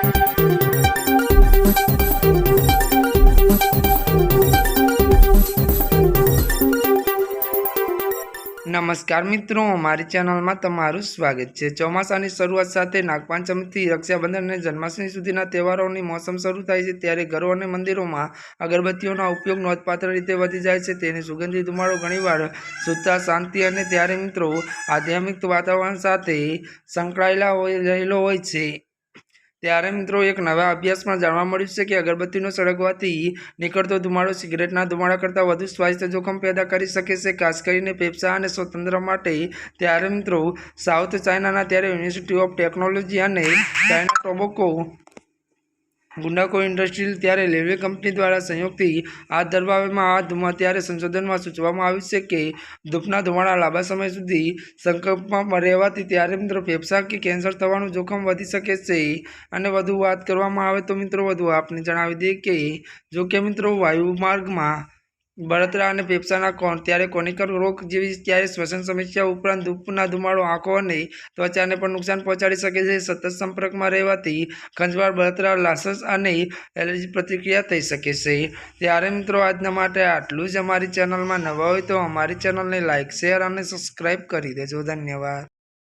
નમસ્કાર મિત્રો, મારી ચેનલમાં તમારું સ્વાગત છે. ચોમાસાની શરૂઆત સાથે નાગપંચમીથી રક્ષાબંધન અને જન્માષ્ટમી સુધીના તહેવારોની મોસમ શરૂ થાય છે ત્યારે ઘરો અને મંદિરોમાં અગરબત્તીઓનો ઉપયોગ નોંધપાત્ર રીતે વધી જાય છે. તેની સુગંધી ધુમાડો ઘણીવાર શુદ્ધતા શાંતિ અને ત્યારે મિત્રો આધ્યાત્મિક વાતાવરણ સાથે સંકળાયેલા હોય રહેલો હોય છે. ત્યારે મિત્રો એક નવા અભ્યાસમાં જાણવા મળ્યું છે કે અગરબત્તીનો સળગવાથી નીકળતો ધુમાડો સિગરેટના ધુમાડા કરતાં વધુ સ્વાસ્થ્ય જોખમ પેદા કરી શકે છે. ખાસ કરીને ફેફસા અને સ્વતંત્ર માટે ત્યારે મિત્રો સાઉથ ચાઇનાના ત્યારે યુનિવર્સિટી ઓફ ટેકનોલોજી અને ચાઇના ટોબોકો ગુંડાકો ઇન્ડસ્ટ્રીલ ત્યારે રેલવે કંપની દ્વારા સંયોગથી હાથ ધરવામાં ધુમા ત્યારે સંશોધનમાં સૂચવવામાં આવ્યું છે કે ધૂપના ધુમાડા લાંબા સમય સુધી સંકલ્પમાં રહેવાથી ત્યારે મિત્રો ફેફસા કે કેન્સર થવાનું જોખમ વધી શકે છે. અને વધુ વાત કરવામાં આવે તો મિત્રો વધુ આપને જણાવી દઈએ કે જો કે મિત્રો વાયુ માર્ગમાં બળતરા અને ફેફસાના કોણ? ત્યારે કોનિકર રોગ જેવી ત્યારે શ્વસન સમસ્યા ઉપરાંત ધૂપના ધુમાડો, આંખો અને ત્વચાને પણ નુકસાન પહોંચાડી શકે છે. સતત સંપર્કમાં રહેવાથી ખંજવાળ, બળતરા, લાસસ અને એલર્જી પ્રતિક્રિયા થઈ શકે છે. ત્યારે મિત્રો, આજના માટે આટલું જ. અમારી ચેનલમાં નવા હોય તો અમારી ચેનલને લાઇક શેર અને સબસ્ક્રાઈબ કરી દેજો. ધન્યવાદ.